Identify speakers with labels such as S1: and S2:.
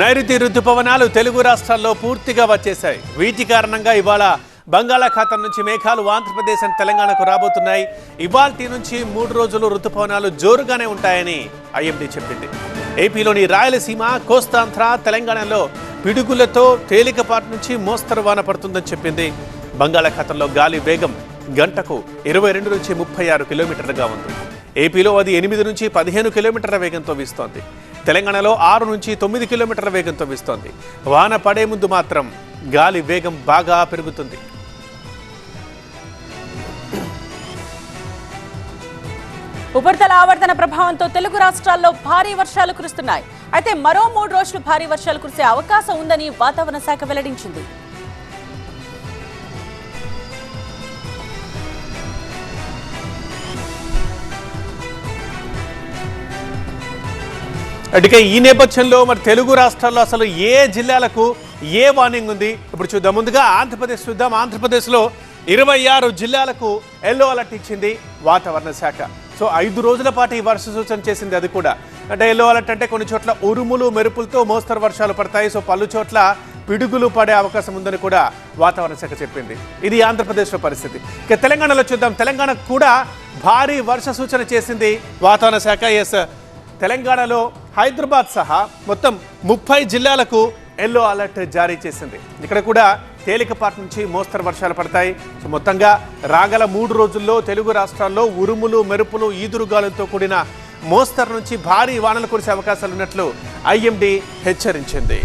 S1: నైరుతి రుతుపవనాలు తెలుగు రాష్ట్రాల్లో పూర్తిగా వచ్చేశాయి. వీటి కారణంగా ఇవాళ బంగాళాఖాతం నుంచి మేఘాలు ఆంధ్రప్రదేశ్ అండ్ తెలంగాణకు రాబోతున్నాయి. ఇవాల్టి నుంచి మూడు రోజులు రుతుపవనాలు జోరుగానే ఉంటాయని ఐఎండీ చెప్పింది. ఏపీలోని రాయలసీమ కోస్తాంధ్ర తెలంగాణలో పిడుగులతో తేలికపాటి నుంచి మోస్తరు వాన పడుతుందని చెప్పింది. బంగాళాఖాతంలో గాలి వేగం గంటకు ఇరవై రెండు నుంచి ముప్పై ఆరు కిలోమీటర్లుగా ఉంది. ఏపీలో అది ఎనిమిది నుంచి పదిహేను కిలోమీటర్ల వేగంతో వీస్తోంది. తెలంగాణలో ఆరు నుంచి తొమ్మిది కిలోమీటర్ల వేగంతో వీస్తోంది వాన పడే ముందు మాత్రం గాలి వేగం బాగా పెరుగుతుంది.
S2: ఉపరితల ఆవర్తన ప్రభావంతో తెలుగు రాష్ట్రాల్లో భారీ వర్షాలు కురుస్తున్నాయి. అయితే మరో మూడు రోజులు భారీ వర్షాలు కురిసే అవకాశం ఉందని వాతావరణ శాఖ వెల్లడించింది.
S1: అటుకే ఈ నేపథ్యంలో మరి తెలుగు రాష్ట్రాల్లో అసలు ఏ జిల్లాలకు ఏ వార్నింగ్ ఉంది? ఇప్పుడు చూద్దాం. ముందుగా ఆంధ్రప్రదేశ్ చూద్దాం. ఆంధ్రప్రదేశ్లో ఇరవై ఆరు జిల్లాలకు ఎల్లో అలర్ట్ ఇచ్చింది వాతావరణ శాఖ. సో ఐదు రోజుల పాటు ఈ వర్ష సూచన చేసింది అది కూడా. అంటే ఎల్లో అలర్ట్ అంటే కొన్ని చోట్ల ఉరుములు మెరుపులతో మోస్తరు వర్షాలు పడతాయి. సో పలు చోట్ల పిడుగులు పడే అవకాశం ఉందని కూడా వాతావరణ శాఖ చెప్పింది. ఇది ఆంధ్రప్రదేశ్లో పరిస్థితి. ఇక తెలంగాణలో చూద్దాం. తెలంగాణకు కూడా భారీ వర్ష సూచన చేసింది వాతావరణ శాఖ. ఎస్ తెలంగాణలో హైదరాబాద్ సహా మొత్తం ముప్పై జిల్లాలకు ఎల్లో అలర్ట్ జారీ చేసింది. ఇక్కడ కూడా తేలికపాటి నుంచి మోస్తరు వర్షాలు పడతాయి. సో మొత్తంగా రాగల మూడు రోజుల్లో తెలుగు రాష్ట్రాల్లో ఉరుములు మెరుపులు ఈదురుగాలులతో కూడిన మోస్తరు నుంచి భారీ వానలు కురిసే అవకాశాలు ఉన్నట్లు ఐఎండీ హెచ్చరించింది.